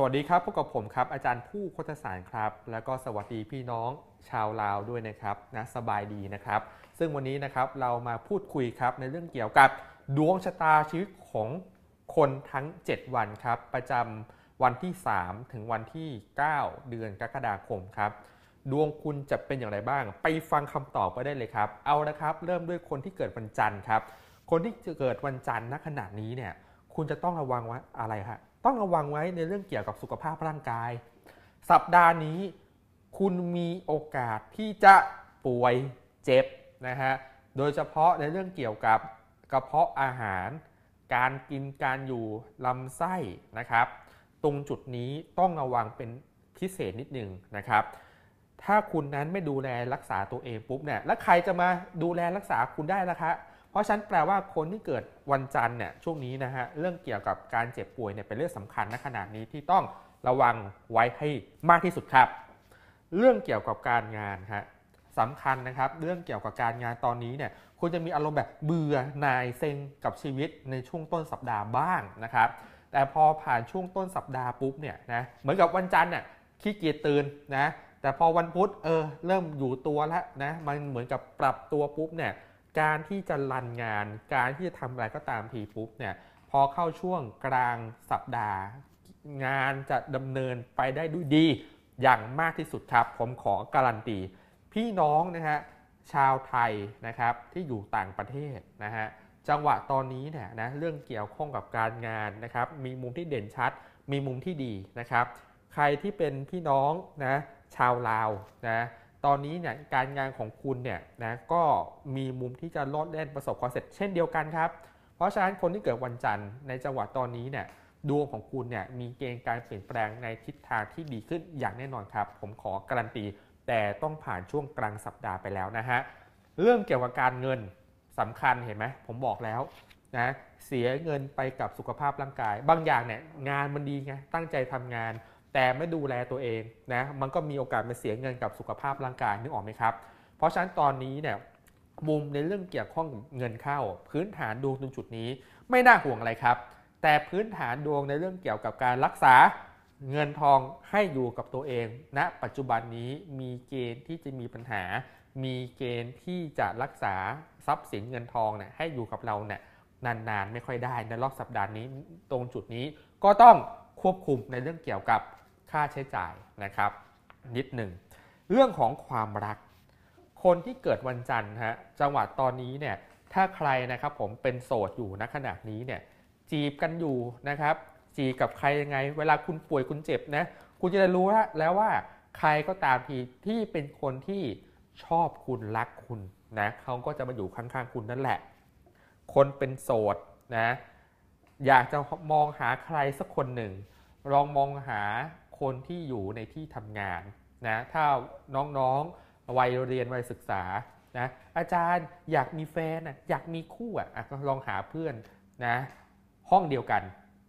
สวัสดีครับ พบกับผมครับ อาจารย์ผู้โคตสารครับ แล้วก็สวัสดีพี่น้องชาวลาวด้วยนะครับนะสบายดีนะครับ ซึ่งวันนี้นะครับเรามาพูดคุยครับในเรื่องเกี่ยวกับดวงชะตาชีวิตของคนทั้ง 7 วันครับ ประจำวันที่ 3 ถึงวันที่ 9 เดือนกรกฎาคมครับ ดวงคุณจะเป็นอย่างไรบ้าง ไปฟังคำตอบไปได้เลยครับ เอาละครับ เริ่มด้วยคนที่เกิดวันจันทร์ครับ คนที่เกิดวันจันทร์ณขณะนี้เนี่ย คุณจะต้องระวังไว้อะไรฮะ ต้องระวังไว้ในเรื่องเกี่ยวกับสุขภาพร่างกาย สัปดาห์นี้คุณมีโอกาสที่จะป่วยเจ็บนะฮะ โดยเฉพาะในเรื่องเกี่ยวกับกระเพาะอาหาร การกินการอยู่ลำไส้นะครับ ตรงจุดนี้ต้องระวังเป็นพิเศษนิดหนึ่งนะครับ ถ้าคุณนั้นไม่ดูแลรักษาตัวเองปุ๊บเนี่ย แล้วใครจะมาดูแลรักษาคุณได้ล่ะคะ เพราะฉะนั้นแปลว่าคนที่เกิดวันจันทร์เนี่ยช่วงนี้นะฮะเรื่องเกี่ยวกับการเจ็บป่วยเนี่ยเป็นเรื่องสำคัญณขณะนี้ที่ต้องระวังไว้ให้มากที่สุดครับ เรื่องเกี่ยวกับการงานฮะสำคัญนะครับเรื่องเกี่ยวกับการงานตอนนี้เนี่ยคุณจะมีอารมณ์แบบเบื่อนายเซ็งกับชีวิตในช่วงต้นสัปดาห์บ้างนะครับแต่พอผ่านช่วงต้นสัปดาห์ปุ๊บเนี่ยนะเหมือนกับวันจันทร์น่ะขี้เกียจตื่นนะแต่พอวันพุธเออเริ่มอยู่ตัวแล้วนะมันเหมือนกับปรับตัวปุ๊บเนี่ย การที่จะรันงาน การที่จะทำอะไรก็ตามทีปุ๊บเนี่ยพอเข้าช่วงกลางสัปดาห์ งานจะดำเนินไปได้ด้วยดีอย่างมากที่สุดครับ ผมขอการันตี พี่น้องนะฮะชาวไทยนะครับที่อยู่ต่างประเทศนะฮะจังหวะตอนนี้เนี่ยนะเรื่องเกี่ยวข้องกับการงานนะครับ มีมุมที่เด่นชัด มีมุมที่ดีนะครับ ใครที่เป็นพี่น้องนะชาวลาวนะ ตอนนี้เนี่ยการงานของคุณเนี่ยนะก็มีมุมที่จะลดแล่นประสบความสำเร็จเช่นเดียวกันครับ เพราะฉะนั้นคนที่เกิดวันจันทร์ในจังหวะตอนนี้เนี่ยดวงของคุณเนี่ยมีเกณฑ์การเปลี่ยนแปลงในทิศทางที่ดีขึ้นอย่างแน่นอนครับ ผมขอการันตีแต่ต้องผ่านช่วงกลางสัปดาห์ไปแล้วนะฮะเรื่องเกี่ยวกับการเงินสำคัญเห็นไหมผมบอกแล้วนะเสียเงินไปกับสุขภาพร่างกาย บางอย่างเนี่ยงานมันดีไงตั้งใจทำงาน แต่ไม่ดูแลตัวเองนะมันก็มีโอกาสมาเสียเงินกับสุขภาพร่างกายนึกออกไหมครับ เพราะฉะนั้นตอนนี้เนี่ยมุมในเรื่องเกี่ยวข้องเงินเข้า พื้นฐานดวงตรงจุดนี้ ไม่น่าห่วงอะไรครับ แต่พื้นฐานดวงในเรื่องเกี่ยวกับการรักษาเงินทองให้อยู่กับตัวเองณนะปัจจุบันนี้มีเกณฑ์ที่จะมีปัญหา มีเกณฑ์ที่จะรักษาทรัพย์สินเงินทองเนี่ยให้อยู่กับเราเนี่ยนานๆ ไม่ค่อยได้ในรอบสัปดาห์นี้ตรงจุดนี้ก็ต้องควบคุมในเรื่องเกี่ยวกับ ค่าใช้จ่ายนะครับนิดหนึ่งเรื่องของความรัก คนที่เกิดวันจันทร์ฮะจังหวะตอนนี้เนี่ยถ้าใครนะครับผมเป็นโสดอยู่ณขณะนี้เนี่ยจีบกันอยู่นะครับจีบกับใครยังไง เวลาคุณป่วยคุณเจ็บนะคุณจะได้รู้แล้วว่าใครก็ตามทีที่เป็นคนที่ชอบคุณรักคุณนะเขาก็จะมาอยู่ข้างๆคุณนั่นแหละ คนเป็นโสดนะอยากจะมองหาใครสักคนหนึ่ง ลองมองหา คนที่อยู่ในที่ทำงานนะถ้าน้องๆวัยเรียนวัยศึกษานะอาจารย์อยากมีแฟนนะอยากมีคู่อะก็ลองหาเพื่อนนะห้องเดียวกัน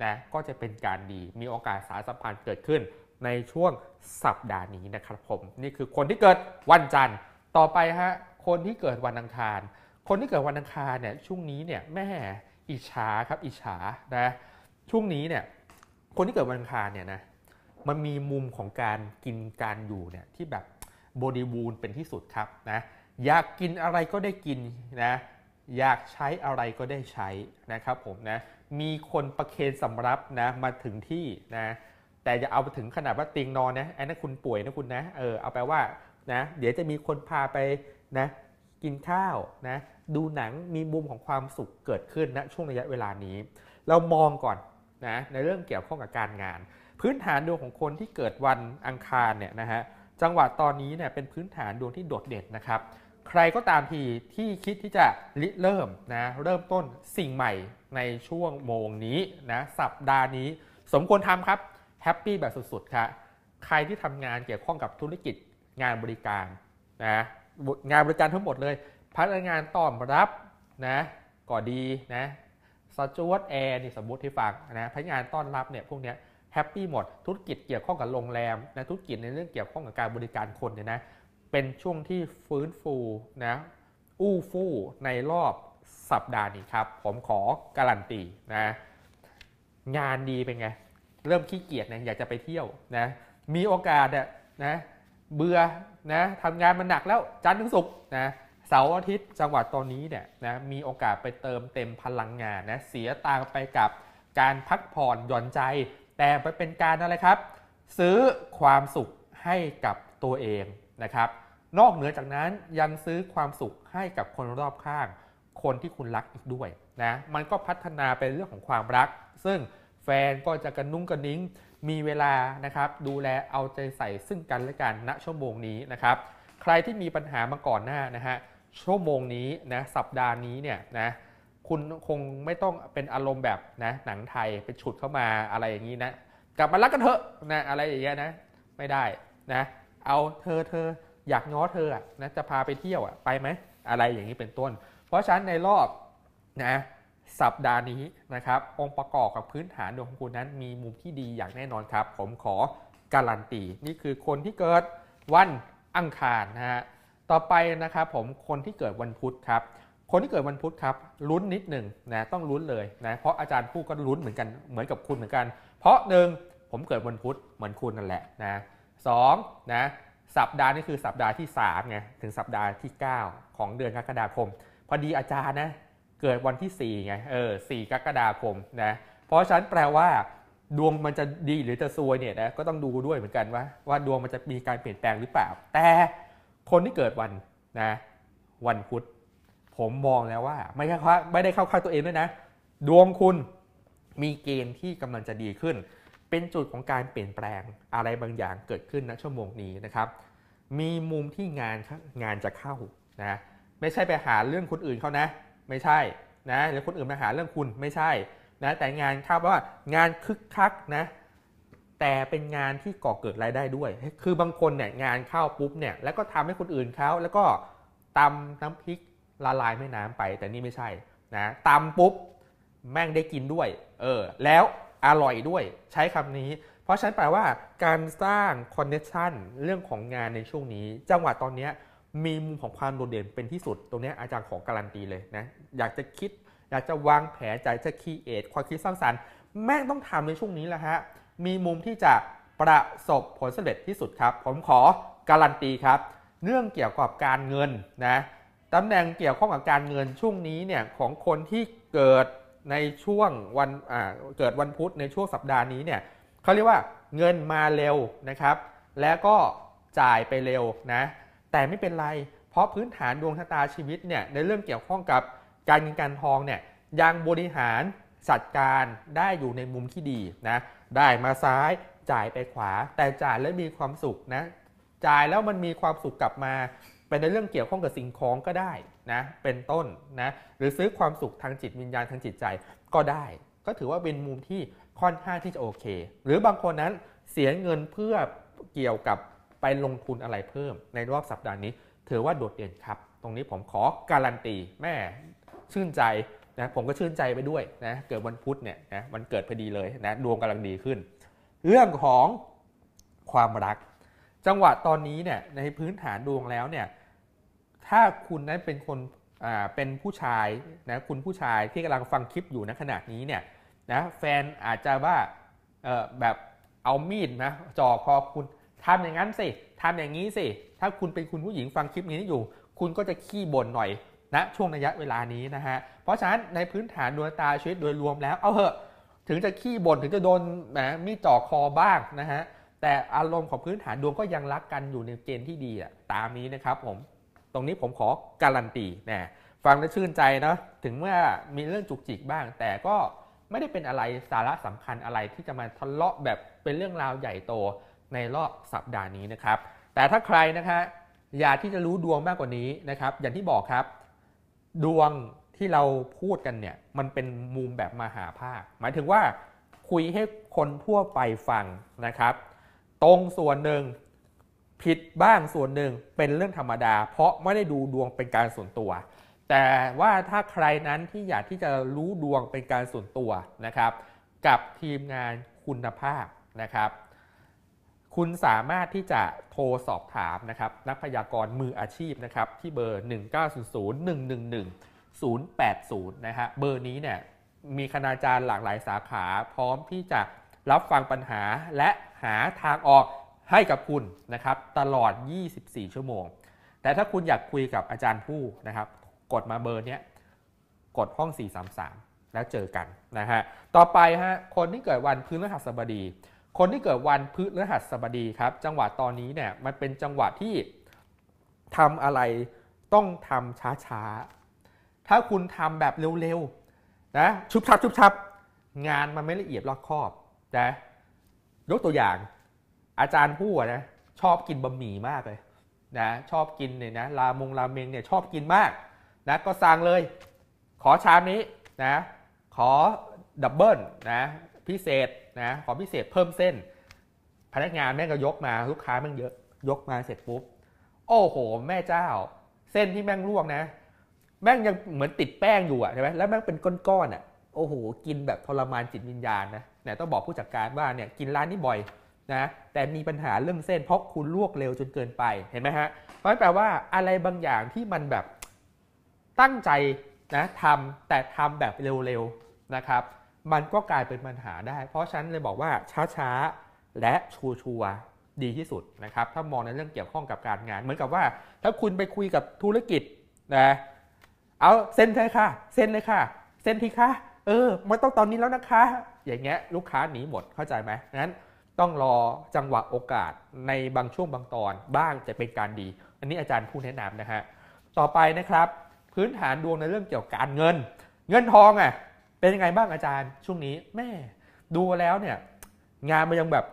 นะก็จะเป็นการดีมีโอกาสสารสัมพันธ์เกิดขึ้นในช่วงสัปดาห์นี้นะครับผม นี่คือคนที่เกิดวันจันทร์ต่อไปฮะคนที่เกิดวันอังคาร คนที่เกิดวันอังคารเนี่ยช่วงนี้เนี่ยแม่อิจฉาครับอิจฉานะช่วงนี้เนี่ยคนที่เกิดวันอังคารเนี่ยนะ มันมีมุมของการกินการอยู่เนี่ยที่แบบบริบูรณ์เป็นที่สุดครับนะอยากกินอะไรก็ได้กินนะอยากใช้อะไรก็ได้ใช้นะครับผมนะมีคนประเคนสำรับนะมาถึงที่นะแต่จะเอาไปถึงขนาดว่าเตียงนอนนะไอ้นั่นคุณป่วยนะคุณนะเออเอาไปว่านะเดี๋ยวจะมีคนพาไปนะกินข้าวนะดูหนังมีมุมของความสุขเกิดขึ้นนะช่วงระยะเวลานี้ เรามองก่อนนะในเรื่องเกี่ยวข้องกับการงาน พื้นฐานดวงของคนที่เกิดวันอังคารเนี่ยนะฮะจังหวะตอนนี้เนี่ยเป็นพื้นฐานดวงที่โดดเด่นนะครับ ใครก็ตามทีที่คิดที่จะริเริ่มนะเริ่มต้นสิ่งใหม่ในช่วงโมงนี้นะสัปดาห์นี้ สมควรทำครับแฮปปี้แบบสุดๆครับใครที่ทำงานเกี่ยวข้องกับธุรกิจงานบริการนะงานบริการทั้งหมดเลยพนักงานต้อนรับนะก็ดีนะสจวตแอร์นี่สมมติที่ฟังนะพนักงานต้อนรับเนี่ยพวกเนี้ย แฮปปี้หมด ธุรกิจเกี่ยวข้องกับโรงแรมนะธุรกิจในเรื่องเกี่ยวข้องกับการบริการคนเนี่ยนะเป็นช่วงที่ฟื้นฟูนะอู้ฟู่ในรอบสัปดาห์นี้ครับ ผมขอการันตีนะงานดีเป็นไง เริ่มขี้เกียจนะอยากจะไปเที่ยวนะมีโอกาสเนี่ยนะเบื่อนะทำงานมันหนักแล้วจันทร์ถึงศุกร์นะเสาร์อาทิตย์จังหวัดตอนนี้เนี่ยนะมีโอกาสไปเติมเต็มพลังงานนะเสียตังไปกับการพักผ่อนหย่อนใจ แต่ไปเป็นการอะไรครับ ซื้อความสุขให้กับตัวเองนะครับ นอกเหนือจากนั้นยังซื้อความสุขให้กับคนรอบข้าง คนที่คุณรักอีกด้วยนะมันก็พัฒนาเป็นเรื่องของความรัก ซึ่งแฟนก็จะกระนุ้งกระนิ้งมีเวลานะครับดูแลเอาใจใส่ซึ่งกันและกันณชั่วโมงนี้นะครับ ใครที่มีปัญหามาก่อนหน้านะฮะชั่วโมงนี้นะสัปดาห์นี้เนี่ยนะ คุณคงไม่ต้องเป็นอารมณ์แบบนะหนังไทยไปฉุดเข้ามาอะไรอย่างนี้นะกลับมารักกันเถอะนะอะไรอย่างเงี้ยนะไม่ได้นะเอาเธอเธออยากง้อเธออะนะจะพาไปเที่ยวอะไปไหมอะไรอย่างนี้เป็นต้น เพราะฉะนั้นในรอบนะสัปดาห์นี้นะครับองค์ประกอบกับพื้นฐานดวงของคุณนั้นมีมุมที่ดีอย่างแน่นอนครับ ผมขอการันตีนี่คือคนที่เกิดวันอังคารนะฮะต่อไปนะครับผมคนที่เกิดวันพุธครับ คนที่เกิดวันพุธครับลุ้นนิดหนึ่งนะต้องลุ้นเลยนะเพราะอาจารย์ผู้ก็ลุ้นเหมือนกันเหมือนกับคุณเหมือนกัน เพราะหนึ่งผมเกิดวันพุธเหมือนคุณนั่นแหละนะสองนะสัปดาห์นี้คือสัปดาห์ที่3ไงถึงสัปดาห์ที่ 9 ของเดือนกรกฎาคม พอดีอาจารย์นะเกิดวันที่4ไงเออสี่กรกฎาคมนะเพราะฉะนั้นแปลว่า ดวงมันจะดีหรือจะซวยเนี่ยนะก็ต้องดูด้วยเหมือนกันว่าว่าดวงมันจะมีการเปลี่ยนแปลงหรือเปล่า แต่คนที่เกิดวันนะวันพุธ ผมมองแล้วว่าไม่ใช่ว่าไม่ได้เข้าข้างตัวเองด้วยนะ ดวงคุณมีเกณฑ์ที่กำลังจะดีขึ้น เป็นจุดของการเปลี่ยนแปลงอะไรบางอย่างเกิดขึ้นณชั่วโมงนี้นะครับ มีมุมที่งานงานจะเข้านะไม่ใช่ไปหาเรื่องคนอื่นเขานะ ไม่ใช่นะหรือคนอื่นมาหาเรื่องคุณไม่ใช่นะแต่งานเข้าว่างานคึกคักนะแต่เป็นงานที่ก่อเกิดรายได้ด้วย คือบางคนเนี่ยงานเข้าปุ๊บเนี่ยแล้วก็ทำให้คนอื่นเขาแล้วก็ตำน้ำพริก ละลายแม่น้ำไป แต่นี่ไม่ใช่นะตำปุ๊บแม่งได้กินด้วย เออ แล้วอร่อยด้วยใช้คำนี้ เพราะฉะนั้นแปลว่าการสร้างคอนเนคชันเรื่องของงานในช่วงนี้ จังหวะตอนนี้มีมุมของความโดดเด่นเป็นที่สุด ตรงนี้อาจารย์ขอการันตีเลยนะ อยากจะคิด อยากจะวางแผนใจจะคีเอทความคิดสร้างสรรค์ แม่งต้องทำในช่วงนี้แหละฮะ มีมุมที่จะประสบผลสำเร็จที่สุดครับ ผมขอการันตีครับ เรื่องเกี่ยวกับการเงินนะ ตำแหน่งเกี่ยวข้องกับการเงินช่วงนี้เนี่ยของคนที่เกิดในช่วงวันเกิดวันพุธในช่วงสัปดาห์นี้เนี่ยเขาเรียกว่าเงินมาเร็วนะครับ แล้วก็จ่ายไปเร็วนะแต่ไม่เป็นไร เพราะพื้นฐานดวงชะตาชีวิตเนี่ยในเรื่องเกี่ยวข้องกับการเงินการทองเนี่ยยังบริหารจัดการได้อยู่ในมุมที่ดีนะได้มาซ้ายจ่ายไปขวา แต่จ่ายแล้วมีความสุขนะจ่ายแล้วมันมีความสุขกลับมา เป็นในเรื่องเกี่ยวข้องกับสิ่งของก็ได้นะเป็นต้นนะหรือซื้อความสุขทางจิตวิญญาณทางจิตใจก็ได้ ก็ถือว่าเป็นมุมที่ค่อนข้างที่จะโอเค หรือบางคนนั้นเสียเงินเพื่อเกี่ยวกับไปลงทุนอะไรเพิ่ม ในรอบสัปดาห์นี้ถือว่าโดดเด่นครับ ตรงนี้ผมขอการันตีแม่ชื่นใจนะผมก็ชื่นใจไปด้วยนะเกิดวันพุธเนี่ยนะมันเกิดพอดีเลยนะดวงกำลังดีขึ้น เรื่องของความรัก จังหวะตอนนี้เนี่ยในพื้นฐานดวงแล้วเนี่ย ถ้าคุณนั้นเป็นคนเป็นผู้ชายนะคุณผู้ชายที่กำลังฟังคลิปอยู่ในขณะนี้เนี่ยนะแฟนอาจจะว่าแบบเอามีดนะจ่อคอคุณทำอย่างนั้นสิทำอย่างนี้สิ ถ้าคุณเป็นคุณผู้หญิงฟังคลิปนี้อยู่ คุณก็จะขี้บ่นหน่อยนะช่วงระยะเวลานี้นะฮะ เพราะฉะนั้นในพื้นฐานดวงตาชีวิตโดยรวมแล้ว เอาเหอะ ถึงจะขี้บ่นถึงจะโดนนะมีจ่อคอบ้างนะฮะ แต่อารมณ์ของพื้นฐานดวงก็ยังรักกันอยู่ในเกณฑ์ที่ดีอะตามนี้นะครับผม ตรงนี้ผมขอการันตีนะฟังแล้วชื่นใจนะถึงเมื่อมีเรื่องจุกจิกบ้าง แต่ก็ไม่ได้เป็นอะไรสาระสำคัญอะไรที่จะมาทะเลาะแบบเป็นเรื่องราวใหญ่โตในรอบสัปดาห์นี้นะครับ แต่ถ้าใครนะคะอยากที่จะรู้ดวงมากกว่านี้นะครับ อย่างที่บอกครับ ดวงที่เราพูดกันเนี่ยมันเป็นมุมแบบมหาภาค หมายถึงว่าคุยให้คนทั่วไปฟังนะครับ ตรงส่วนหนึ่ง ผิดบ้างส่วนหนึ่งเป็นเรื่องธรรมดา เพราะไม่ได้ดูดวงเป็นการส่วนตัว แต่ว่าถ้าใครนั้นที่อยากที่จะรู้ดวงเป็นการส่วนตัวนะครับ กับทีมงานคุณภาพนะครับ คุณสามารถที่จะโทรสอบถามนะครับนักพยากรณ์มืออาชีพนะครับที่เบอร์ 1900 111 080 นะฮะเบอร์นี้เนี่ยมีคณาจารย์หลากหลายสาขา พร้อมที่จะรับฟังปัญหาและหาทางออก ให้กับคุณนะครับตลอด 24 ชั่วโมง แต่ถ้าคุณอยากคุยกับอาจารย์ผู้นะครับ กดมาเบอร์นี้กดห้อง 433 แล้วเจอกันนะฮะต่อไปฮะคนที่เกิดวันพฤหัสบดี คนที่เกิดวันพฤหัสบดีครับ จังหวะตอนนี้เนี่ยมันเป็นจังหวะที่ทำอะไรต้องทำช้าๆ ถ้าคุณทำแบบเร็วๆนะชุบชับชุบชับงานมันไม่ละเอียดรอบคอบนะยกตัวอย่าง อาจารย์ผู้นะชอบกินบะหมี่มากเลยนะชอบกินเนี่ยนะรามงราเมงเนี่ยชอบกินมากนะก็สั่งเลย ขอชามนี้นะขอดับเบิลนะพิเศษนะขอพิเศษเพิ่มเส้น พนักงานแม่งก็ยกมาลูกค้าแม่งเยอะยกมาเสร็จปุ๊บโอ้โห แม่เจ้า เส้นที่แม่งลวกนะ แม่งยังเหมือนติดแป้งอยู่อะใช่ไหมแล้วแม่งเป็นก้อนๆอะโอ้โหกินแบบทรมานจิตวิญญาณนะเนี่ยต้องบอกผู้จัดการว่าเนี่ยกินร้านนี้บ่อย นะแต่มีปัญหาเรื่องเส้น เพราะคุณลวกเร็วจนเกินไปเห็นไหมฮะเพราะแปลว่าอะไรบางอย่างที่มันแบบตั้งใจนะทำแต่ทำแบบเร็วๆนะครับ มันก็กลายเป็นปัญหาได้ เพราะฉันเลยบอกว่าช้าๆและชัวร์ๆดีที่สุดนะครับ ถ้ามองในเรื่องเกี่ยวข้องกับการงาน เหมือนกับว่า ถ้าคุณไปคุยกับธุรกิจนะเอาเซ็นเลยค่ะ เซ็นเลยค่ะ เซ็นทีค่ะเออไม่ต้องตอนนี้แล้วนะคะ อย่างเงี้ยลูกค้าหนีหมดเข้าใจไหมงั้น ต้องรอจังหวะโอกาสในบางช่วงบางตอนบ้างจะเป็นการดี อันนี้อาจารย์ผู้แนะนำนะฮะต่อไปนะครับ พื้นฐานดวงในเรื่องเกี่ยวกับการเงิน เงินทองอะเป็นยังไงบ้างอาจารย์ช่วงนี้แม่ดูแล้วเนี่ยงานมันยังแบบ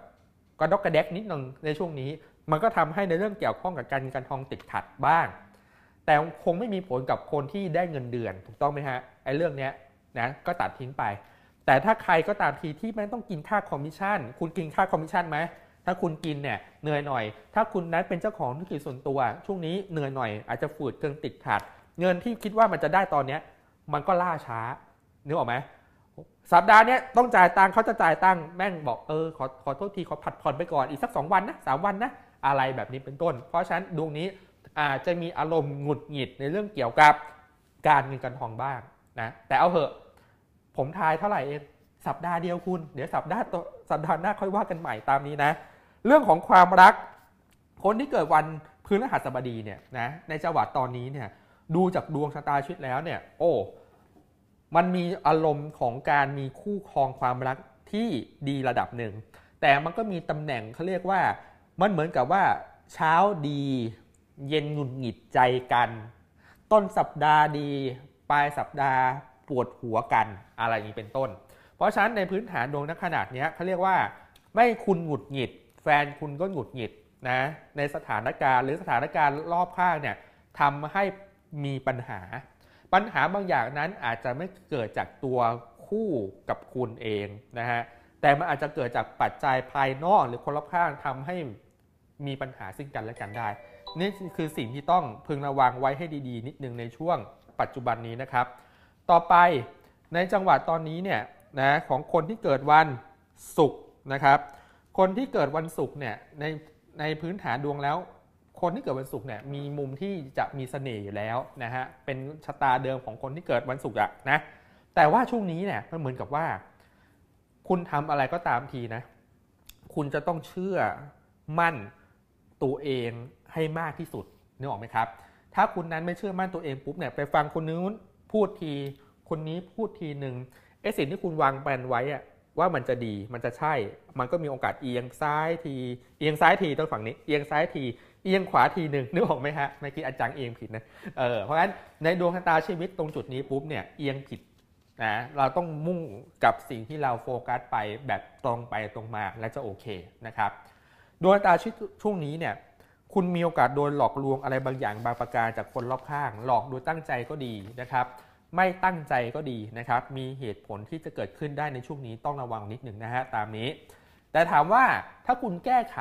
กระดกกระแดกนิดนึงในช่วงนี้ มันก็ทำให้ในเรื่องเกี่ยวข้องกับการเงินการทองติดขัดบ้าง แต่คงไม่มีผลกับคนที่ได้เงินเดือน ถูกต้องไหมฮะไอ้เรื่องเนี้ยนะก็ตัดทิ้งไป แต่ถ้าใครก็ตามทีที่ไม่ต้องกินค่าคอมมิชชั่น คุณกินค่าคอมมิชชั่นไหมถ้าคุณกินเนี่ยเหนื่อยหน่อย ถ้าคุณนั้นเป็นเจ้าของธุรกิจส่วนตัว ช่วงนี้เหนื่อยหน่อย อาจจะฝืดเกินติดขัด เงินที่คิดว่ามันจะได้ตอนเนี้ยมันก็ล่าช้านึกออกไหมสัปดาห์นี้ต้องจ่ายตังค์เขาจะจ่ายตังค์แม่งบอกเออขอขอโทษทีขอผัดผ่อนไปก่อนอีกสัก 2 วันนะสวันนะอะไรแบบนี้เป็นต้น เพราะฉะนั้นดวงนี้อาจจะมีอารมณ์หงุดหงิดในเรื่องเกี่ยวกับการเงินการทองบ้างนะแต่เอาเหอะ ผมทายเท่าไหร่เองสัปดาห์เดียวคุณ เดี๋ยวสัปดาห์สัปดาห์หน้าค่อยว่ากันใหม่ตามนี้นะ เรื่องของความรัก คนที่เกิดวันพฤหัสบดีเนี่ยนะในจังหวะตอนนี้เนี่ยดูจากดวงชะตาชีวิตแล้วเนี่ย โอ้มันมีอารมณ์ของการมีคู่ครองความรักที่ดีระดับหนึ่ง แต่มันก็มีตำแหน่งเขาเรียกว่า มันเหมือนกับว่า เช้าดี เย็นหงุดหงิดใจกัน ต้นสัปดาห์ดี ปลายสัปดาห์ ปวดหัวกันอะไรนี้เป็นต้น เพราะฉะนั้นในพื้นฐานดวงนักขนาดนี้เขาเรียกว่า ไม่คุณหงุดหงิด แฟนคุณก็หงุดหงิดนะในสถานการณ์หรือสถานการณ์รอบข้างเนี่ยทำให้มีปัญหา ปัญหาบางอย่างนั้นอาจจะไม่เกิดจากตัวคู่กับคุณเองนะฮะแต่มันอาจจะเกิดจากปัจจัยภายนอกหรือคนรอบข้างทำให้มีปัญหาซึ่งกันและกันได้ นี่คือสิ่งที่ต้องพึงระวังไว้ให้ดีๆ นิดนึงในช่วงปัจจุบันนี้นะครับ ต่อไปในจังหวะตอนนี้เนี่ยนะของคนที่เกิดวันศุกร์นะครับ คนที่เกิดวันศุกร์เนี่ยในในพื้นฐานดวงแล้ว คนที่เกิดวันศุกร์เนี่ยมีมุมที่จะมีเสน่ห์อยู่แล้วนะฮะเป็นชะตาเดิมของคนที่เกิดวันศุกร์อะนะแต่ว่าช่วงนี้เนี่ยมันเหมือนกับว่า คุณทำอะไรก็ตามทีนะ คุณจะต้องเชื่อมั่นตัวเองให้มากที่สุดนึกออกไหมครับ ถ้าคุณนั้นไม่เชื่อมั่นตัวเองปุ๊บเนี่ยไปฟังคนนู้น พูดทีคนนี้พูดทีหนึ่งไอ้สิ่งที่คุณวางแผนไว้อะว่ามันจะดีมันจะใช่ มันก็มีโอกาสเอียงซ้ายที เอียงซ้ายทีต้องฝั่งนี้ เอียงซ้ายที เอียงขวาทีหนึ่งนึกออกไหมฮะเมื่อกี้อาจารย์เอียงผิดนะเออเพราะฉะนั้นในดวงชะตาชีวิตตรงจุดนี้ปุ๊บเนี่ยเอียงผิดนะเราต้องมุ่งกับสิ่งที่เราโฟกัสไปแบบตรงไปตรงมาและจะโอเคนะครับดวงชะตาชีวิตช่วงนี้เนี่ย คุณมีโอกาสโดนหลอกลวงอะไรบางอย่างบางประการจากคนรอบข้าง หลอกโดยตั้งใจก็ดีนะครับ ไม่ตั้งใจก็ดีนะครับ มีเหตุผลที่จะเกิดขึ้นได้ในช่วงนี้ต้องระวังนิดหนึ่งนะฮะตามนี้ แต่ถามว่าถ้าคุณแก้ไข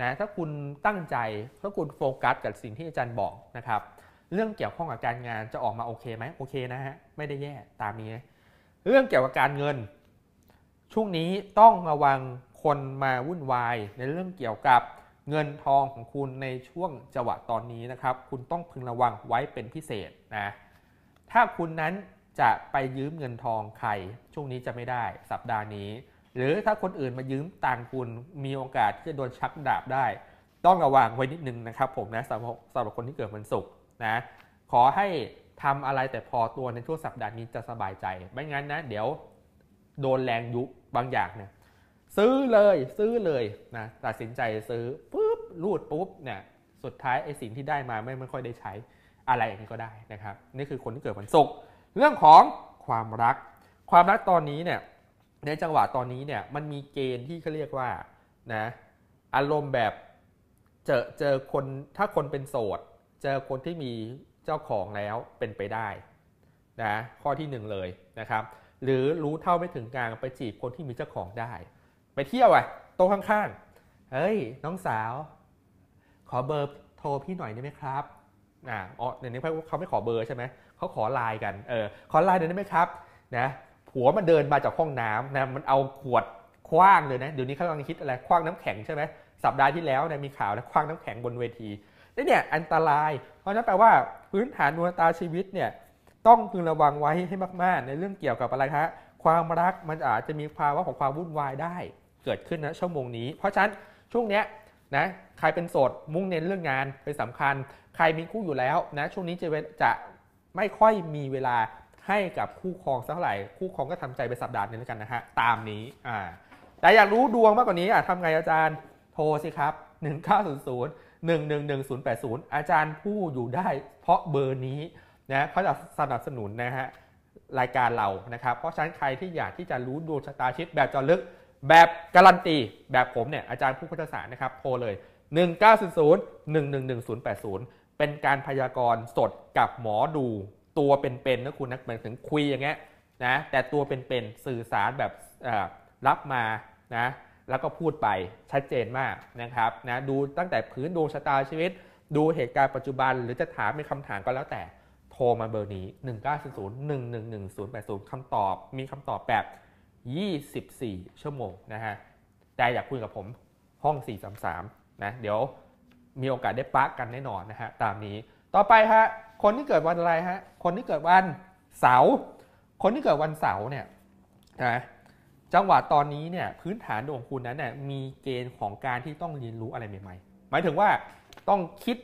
นะถ้าคุณตั้งใจถ้าคุณโฟกัสกับสิ่งที่อาจารย์บอกนะครับ เรื่องเกี่ยวข้องกับการงานจะออกมาโอเคไหมโอเคนะฮะไม่ได้แย่ตามนี้ เรื่องเกี่ยวกับการเงิน ช่วงนี้ต้องระวังคนมาวุ่นวายในเรื่องเกี่ยวกับ เงินทองของคุณในช่วงจังหวะตอนนี้นะครับ คุณต้องพึงระวังไว้เป็นพิเศษนะ ถ้าคุณนั้นจะไปยืมเงินทองใคร ช่วงนี้จะไม่ได้สัปดาห์นี้ หรือถ้าคนอื่นมายืมตังคุณมีโอกาสที่จะโดนชักดาบได้ ต้องระวังไว้นิดนึงนะครับ ผมนะสำหรับสำหรับคนที่เกิดวันศุกร์นะ ขอให้ทำอะไรแต่พอตัวในช่วงสัปดาห์นี้จะสบายใจ ไม่งั้นนะ เดี๋ยวโดนแรงยุบางอย่างเนี่ย ซื้อเลยซื้อเลยนะตัดสินใจซื้อปุ๊บรูดปุ๊บเนี่ยสุดท้ายไอ้สิ่งที่ได้มาไม่ไม่ค่อยได้ใช้อะไรอย่างนี้ก็ได้นะครับ นี่คือคนที่เกิดวันศุกร์เรื่องของความรัก ความรักตอนนี้เนี่ยในจังหวะตอนนี้เนี่ยมันมีเกณฑ์ที่เขาเรียกว่านะอารมณ์แบบเจอเจอคนถ้าคนเป็นโสด เจอคนที่มีเจ้าของแล้วเป็นไปได้นะข้อที่หนึ่งเลยนะครับ หรือรู้เท่าไม่ถึงการไปจีบคนที่มีเจ้าของได้ ไปเที่ยวอะโต๊ะข้างๆเฮ้ย น้องสาว ขอเบอร์โทรพี่หน่อยได้ไหมครับอ่าอ๋อเดี๋ยวนี้เขาไม่ขอเบอร์ใช่ไหมเขาขอไลน์กันเออขอไลน์ได้ไหมครับนะผัวมันเดินมาจากห้องน้ำนะมันเอาขวดคว้างเลยนะเดี๋ยวนี้เขากำลังคิดอะไรคว้างน้ำแข็งใช่ไหมสัปดาห์ที่แล้วเนี่ยมีข่าวนะคว้างน้ำแข็งบนเวทีนี่เนี่ยอันตราย เพราะนั้นแปลว่าพื้นฐานดวงตาชีวิตเนี่ยต้องพึงระวังไว้ให้มาก ๆ ในเรื่องเกี่ยวกับอะไรฮะความรักมันอาจจะมีภาวะของความวุ่นวายได้ เกิดขึ้นนะชั่วโมงนี้ เพราะฉะนั้นช่วงเนี้ยนะใครเป็นโสดมุ่งเน้นเรื่องงานเป็นสำคัญ ใครมีคู่อยู่แล้วนะช่วงนี้จะจะไม่ค่อยมีเวลาให้กับคู่ครองสักเท่าไหร่คู่ครองก็ทำใจไปสัปดาห์นึงแล้วกันนะฮะตามนี้อ่าแต่อยากรู้ดวงมากกว่านี้อะทำไงอาจารย์โทรสิครับ 1900 111080 อาจารย์ผู้อยู่ได้เพราะเบอร์นี้นะเขาจะสนับสนุนนะฮะรายการเรานะครับ เพราะฉะนั้นใครที่อยากที่จะรู้ดวงชะตาชีวิตแบบเจาะลึก แบบการันตีแบบผมเนี่ยอาจารย์ผู้พัฒศาสตร์นะครับโทรเลย 1900 111080 เป็นการพยากรณ์สดกับหมอดูตัวเป็นๆนะคุณนะเหมือนถึงคุยอย่างเงี้ยนะแต่ตัวเป็นๆสื่อสารแบบรับมานะแล้วก็พูดไปชัดเจนมากนะครับนะดูตั้งแต่พื้นดวงชะตาชีวิต ดูเหตุการณ์ปัจจุบัน หรือจะถามเป็นคำถามก็แล้วแต่โทรมาเบอร์นี้ 1900 111080คำตอบมีคำตอบแบบ 24 ชั่วโมงนะฮะแต่อยากคุยกับผมห้อง 433 นะ เดี๋ยวมีโอกาสได้ปะกันแน่นอนนะฮะตามนี้ต่อไปฮะคนที่เกิดวันอะไรฮะคนที่เกิดวันเสาร์คนที่เกิดวันเสาร์เนี่ยนะจังหวะตอนนี้เนี่ยพื้นฐานดวงคุณนั้นเนี่ยมีเกณฑ์ของการที่ต้องเรียนรู้อะไรใหม่ๆ หมายถึงว่าต้องคิด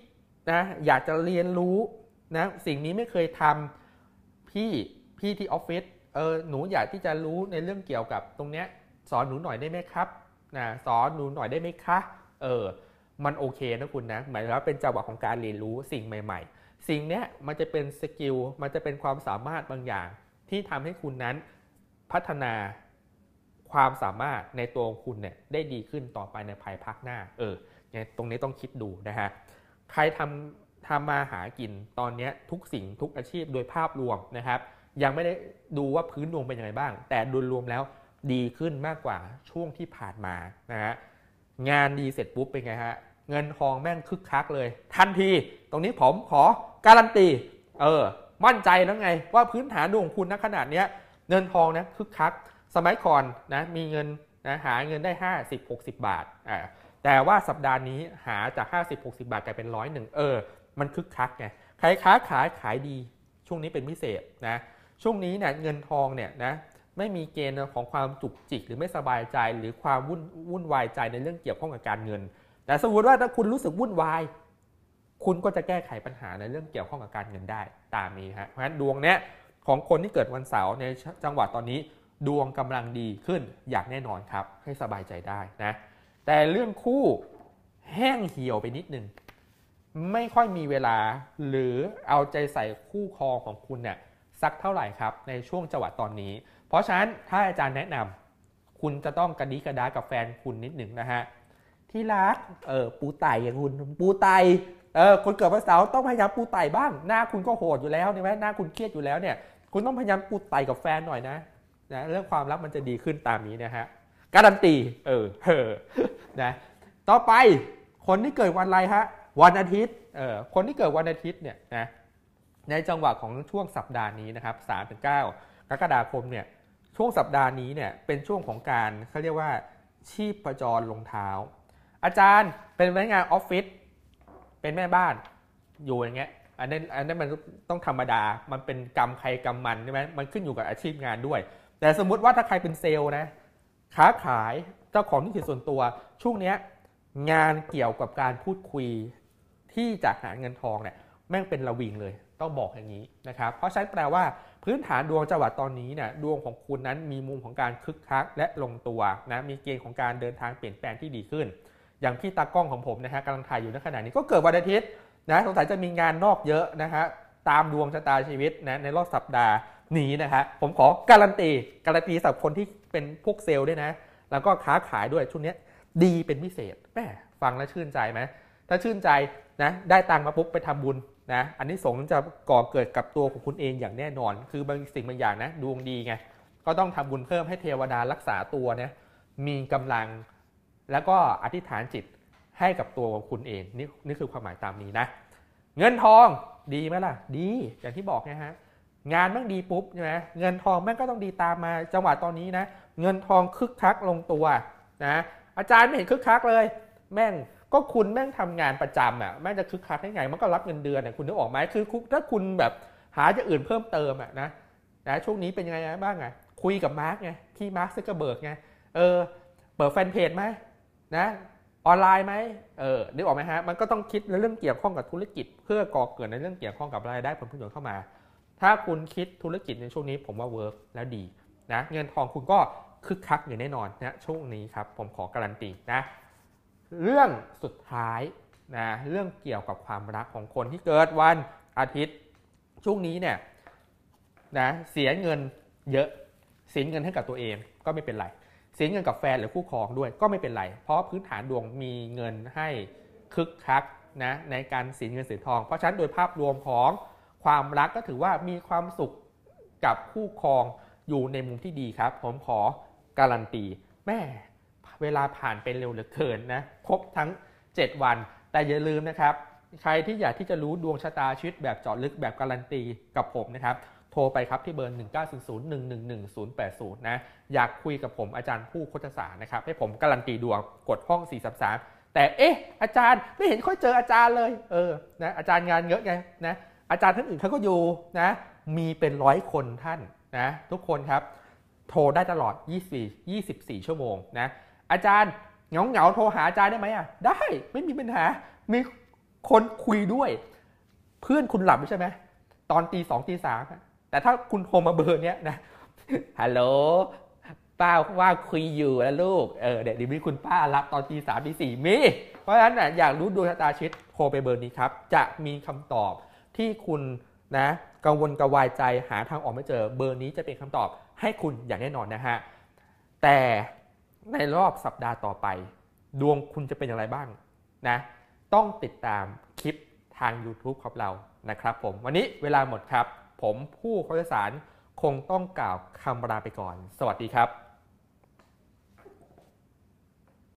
นะอยากจะเรียนรู้นะสิ่งนี้ไม่เคยทำพี่พี่ที่ออฟฟิศ เออหนูอยากที่จะรู้ในเรื่องเกี่ยวกับตรงเนี้ยสอนหนูหน่อยได้ไหมครับนะสอนหนูหน่อยได้ไหมคะเออมันโอเคนะคุณนะหมายถึงว่าเป็นจังหวะของการเรียนรู้สิ่งใหม่ ๆ สิ่งเนี้ยมันจะเป็นสกิลมันจะเป็นความสามารถบางอย่าง ที่ทำให้คุณนั้นพัฒนาความสามารถในตัวของคุณเนี่ยได้ดีขึ้นต่อไปในภายภาคหน้า เออเนี่ยตรงนี้ต้องคิดดูนะฮะใครทำทำมาหากินตอนนี้ทุกสิ่งทุกอาชีพโดยภาพรวมนะครับ ยังไม่ได้ดูว่าพื้นดวงเป็นยังไงบ้าง แต่โดยรวมแล้วดีขึ้นมากกว่าช่วงที่ผ่านมานะฮะงานดีเสร็จปุ๊บเป็นไงฮะเงินทองแม่งคึกคักเลย ทันที ตรงนี้ผมขอการันตีเออมั่นใจแล้วไง ว่าพื้นฐานดวงคุณณขนาดเนี้ยเงินทองนะคึกคัก สมัยก่อนนะมีเงินนะหาเงินได้ 50 60 บาทอ่าแต่ว่าสัปดาห์นี้หาจาก 50 60 บาทกลายเป็นร้อยหนึ่งเออ มันคึกคักไงใครค้าขายขายดีช่วงนี้เป็นพิเศษนะ ช่วงนี้เนี่ยเงินทองเนี่ยนะไม่มีเกณฑ์ของความจุกจิกหรือไม่สบายใจหรือความวุ่นวุ่นวายใจในเรื่องเกี่ยวข้องกับการเงิน แต่สมมติว่าถ้าคุณรู้สึกวุ่นวาย คุณก็จะแก้ไขปัญหาในเรื่องเกี่ยวข้องกับการเงินได้ตามนี้ฮะเพราะฉะนั้นดวงเนี้ยของคนที่เกิดวันเสาร์ในจังหวะตอนนี้ ดวงกำลังดีขึ้นอย่างแน่นอนครับ ให้สบายใจได้นะแต่เรื่องคู่แห้งเหี่ยวไปนิดนึงไม่ค่อยมีเวลาหรือเอาใจใส่คู่ครองของคุณเนี่ย สักเท่าไหร่ครับในช่วงจังหวะตอนนี้ เพราะฉะนั้นถ้าอาจารย์แนะนำคุณจะต้องกระดิกระดากับแฟนคุณนิดหนึ่งนะฮะที่รักเออปูไต่อย่างคุณปูไตเออคนเกิดวันเสาร์ต้องพยายามปูไต่บ้างหน้าคุณก็โหดอยู่แล้วใช่ไหมหน้าคุณเครียดอยู่แล้วเนี่ยคุณต้องพยายามปูไต่กับแฟนหน่อยนะนะเรื่องความรักมันจะดีขึ้นตามนี้นะฮะการันตีเออเออนะต่อไปคนที่เกิดวันอะไรฮะวันอาทิตย์เออคนที่เกิดวันอาทิตย์เนี่ยนะ ในจังหวะของช่วงสัปดาห์นี้นะครับสามถึงเก้ากรกฎาคมเนี่ยช่วงสัปดาห์นี้เนี่ยเป็นช่วงของการเขาเรียกว่าชีพประจรลงเท้า อาจารย์เป็นพนักงานออฟฟิศเป็นแม่บ้านอยู่อย่างเงี้ยอันนั้นอันนั้นมันต้องธรรมดา มันเป็นกรรมใครกรรมมันใช่ไหมมันขึ้นอยู่กับอาชีพงานด้วย แต่สมมุติว่าถ้าใครเป็นเซลล์นะค้าขายเจ้าของธุรกิจส่วนตัว ช่วงเนี้ยงานเกี่ยวกับการพูดคุยที่จะหาเงินทองเนี่ยแม่งเป็นระวิงเลย ต้องบอกอย่างนี้นะครับ เพราะฉะนั้นแปลว่าพื้นฐานดวงจังหวัดตอนนี้เนี่ยดวงของคุณนั้นมีมุมของการคึกคักและลงตัวนะมีเกณฑ์ของการเดินทางเปลี่ยนแปลงที่ดีขึ้น อย่างพี่ตากล้องของผมนะฮะกำลังถ่ายอยู่ในขณะนี้ก็เกิดวันอาทิตย์นะสงสัยจะมีงานนอกเยอะนะฮะตามดวงชะตาชีวิตนะในรอบสัปดาห์นี้นะฮะผมขอการันตีการันตีสำหรับคนที่เป็นพวกเซลล์ด้วยนะ แล้วก็ค้าขายด้วยช่วงนี้ดีเป็นพิเศษแม่ฟังแล้วชื่นใจไหมถ้าชื่นใจนะได้ตังค์มาปุ๊บไปทำบุญ นะอันนี้สงส์จะก่อเกิดกับตัวของคุณเองอย่างแน่นอน คือบางสิ่งบางอย่างนะดวงดีไงก็ต้องทำบุญเพิ่มให้เทวดารักษาตัวนะมีกำลังแล้วก็อธิษฐานจิตให้กับตัวของคุณเองนี่นี่คือความหมายตามนี้นะเงินทองดีไหมล่ะ ดีอย่างที่บอกไงฮะงานแม่งดีปุ๊บใช่ไหมเงินทองแม่งก็ต้องดีตามมาจังหวะตอนนี้นะ เงินทองคึกคักลงตัวนะอาจารย์ไม่เห็นคึกคักเลย แม่ง ก็คุณแม่งทำงานประจำอะแม่งจะคึกคักได้ไง มันก็รับเงินเดือนเนี่ยคุณนึกออกไหมคือถ้าคุณแบบหาอย่างอื่นเพิ่มเติมอะนะนะช่วงนี้เป็นยังไงบ้างไงคุยกับมาร์กไงพี่มาร์คซักเกอร์เบิร์กไงเออเปิดแฟนเพจไหมนะออนไลน์ไหมเออนึกออกไหมฮะมันก็ต้องคิดในเรื่องเกี่ยวข้องกับธุรกิจ เพื่อก่อเกิดในเรื่องเกี่ยวข้องกับรายได้ผลประโยชน์เข้ามา ถ้าคุณคิดธุรกิจในช่วงนี้ผมว่าเวิร์กแล้วดีนะเงินทองคุณก็คึกคักอย่างแน่นอนนะช่วงนี้ครับผมขอการันตีนะ เรื่องสุดท้ายนะเรื่องเกี่ยวกับความรักของคนที่เกิดวันอาทิตย์ช่วงนี้เนี่ยนะเสียเงินเยอะเสียเงินให้กับตัวเองก็ไม่เป็นไรเสียเงินกับแฟนหรือคู่ครองด้วยก็ไม่เป็นไร เพราะพื้นฐานดวงมีเงินให้คึกคักนะในการเสียเงินเสียทอง เพราะฉะนั้นโดยภาพรวมของความรักก็ถือว่ามีความสุขกับคู่ครองอยู่ในมุมที่ดีครับ ผมขอการันตีแม่ เวลาผ่านไปเร็วเหลือเกินนะครบทั้ง 7 วัน แต่อย่าลืมนะครับ ใครที่อยากที่จะรู้ดวงชะตาชีวิตแบบเจาะลึกแบบการันตีกับผมนะครับโทรไปครับที่เบอร์ 1900111080 นะ อยากคุยกับผมอาจารย์ผู้โคตศาสตร์นะครับ ให้ผมการันตีดวงกดห้อง 433 แต่เอ๊ะ อาจารย์ไม่เห็นค่อยเจออาจารย์เลย เออนะอาจารย์งานเยอะไงนะอาจารย์ท่านอื่นเขาก็อยู่นะ มีเป็นร้อยคนท่านนะ ทุกคนครับ โทรได้ตลอด 24 24 ชั่วโมงนะ อาจารย์เหงาเหงาโทรหาอาจารย์ได้ไหมอะได้ไม่มีปัญหา มีคนคุยด้วย เพื่อนคุณหลับใช่ไหมตอนตีสองตีสามแต่ถ้าคุณโทรมาเบอร์เนี้ยนะฮัลโหลป้าว่าคุยอยู่แล้วลูกเออเดี๋ยวมีคุณป้ารับตอนตีสามตีสี่มีเพราะฉะนั้นนะอยากรู้ดวงชะตาชีวิตโทรไปเบอร์นี้ครับ จะมีคำตอบที่คุณนะกังวลกระวายใจหาทางออกไม่เจอเบอร์นี้จะเป็นคำตอบให้คุณอย่างแน่นอนนะฮะแต่ ในรอบสัปดาห์ต่อไป ดวงคุณจะเป็นอย่างไรบ้างนะต้องติดตามคลิปทาง YouTube ของเรานะครับผมวันนี้เวลาหมดครับ ผมผู้โฆษสารคงต้องกล่าวคำลาไปก่อน สวัสดีครับ